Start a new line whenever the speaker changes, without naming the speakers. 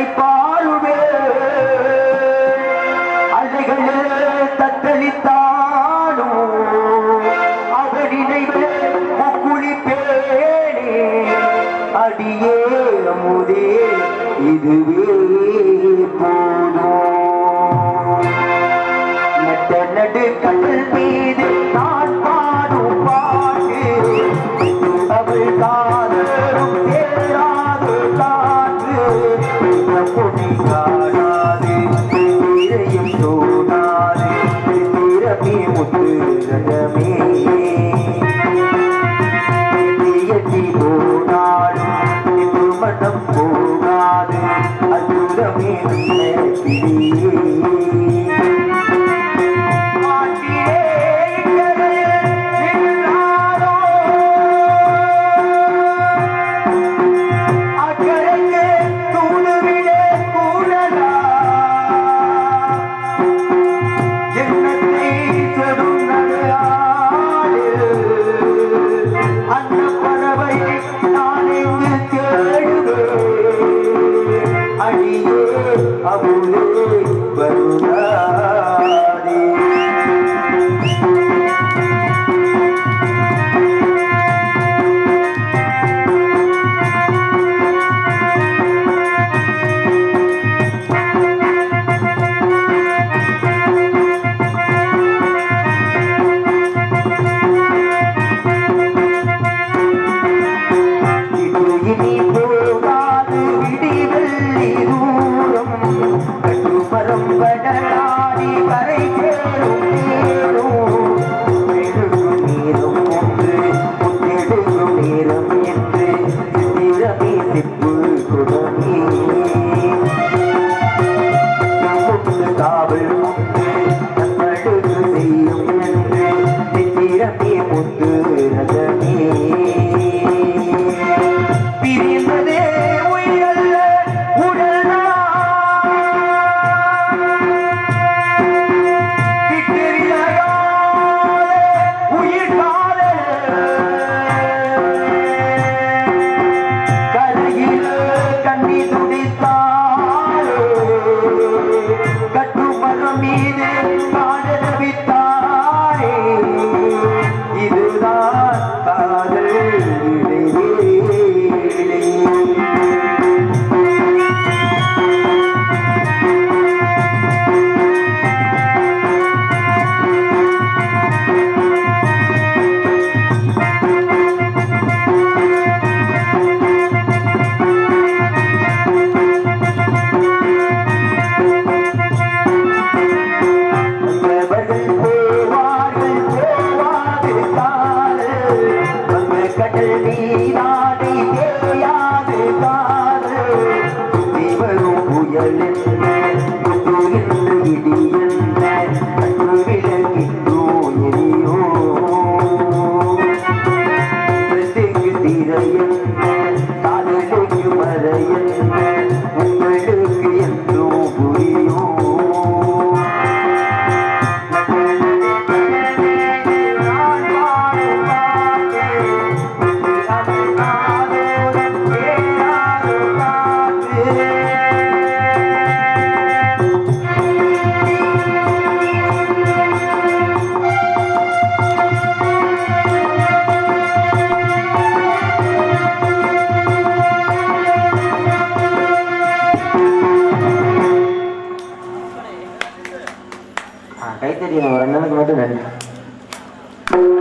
தன்னை பாருமே அலைகளே தத்தளித்தானோ. அதனினை குளிப்பேனே அடியே அமுதே இது தோதாரே திறமே முத்து ரகமே தியட்டி போனாலும் திருமணம் போ உயிரகமே பிரிந்ததே உயிரல்ல உடல் உயிர் கால கருகில கண்ணி துடித்தாள் கட்டுமரம் மீதே வேண்டியது ஒரு அண்ணனுக்கு மட்டும் வேணும்